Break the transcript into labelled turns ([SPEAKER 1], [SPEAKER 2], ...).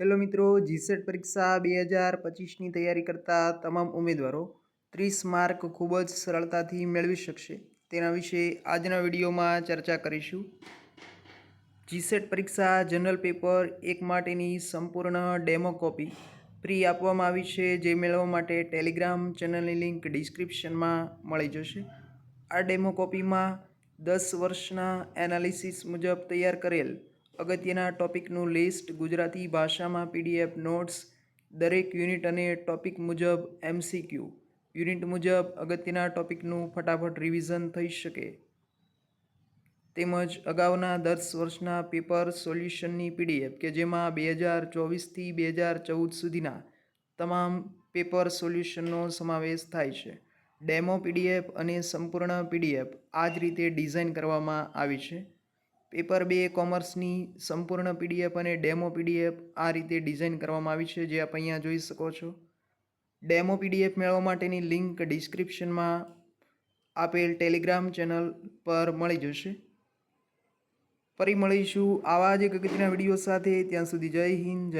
[SPEAKER 1] Hello મિત્રો GSET પરીક્ષા બે હજાર પચીસની તૈયારી કરતા તમામ ઉમેદવારો ત્રીસ માર્ક ખૂબ જ સરળતાથી મેળવી શકશે. તેના વિશે આજના વિડીયોમાં ચર્ચા કરીશું. જીસેટ પરીક્ષા જનરલ પેપર એક માટેની સંપૂર્ણ ડેમો કોપી ફ્રી આપવામાં આવી છે, જે મેળવવા માટે ટેલિગ્રામ ચેનલની લિંક ડિસ્ક્રિપ્શનમાં મળી જશે. આ ડેમો કોપીમાં દસ વર્ષના એનાલિસિસ મુજબ તૈયાર કરેલ અગત્યના ટોપિકનું લિસ્ટ, ગુજરાતી ભાષામાં પીડીએફ નોટ્સ, દરેક યુનિટ અને ટોપિક મુજબ એમસીક્યુ યુનિટ મુજબ અગત્યના ટોપિકનું ફટાફટ રિવિઝન થઈ શકે. તેમજ અગાઉના દસ વર્ષના પેપર સોલ્યુશનની પીડીએફ કે જેમાં બે હજાર ચોવીસથી બે હજાર ચૌદ સુધીના તમામ પેપર સોલ્યુશનનો સમાવેશ થાય છે. ડેમો પીડીએફ અને સંપૂર્ણ પીડીએફ આ જ રીતે ડિઝાઇન કરવામાં આવી છે. પેપર બે કોમર્સની સંપૂર્ણ પીડીએફ અને ડેમો પીડીએફ આ રીતે ડિઝાઇન કરવામાં આવી છે, જે આપ અહીંયા જોઈ શકો છો. ડેમો પીડીએફ મેળવવા માટેની લિંક ડિસ્ક્રિપ્શનમાં આપેલ ટેલિગ્રામ ચેનલ પર મળી જશે. ફરી મળીશું આવા જ એક અગત્યના વીડિયો સાથે. ત્યાં સુધી જય હિન્દ, જય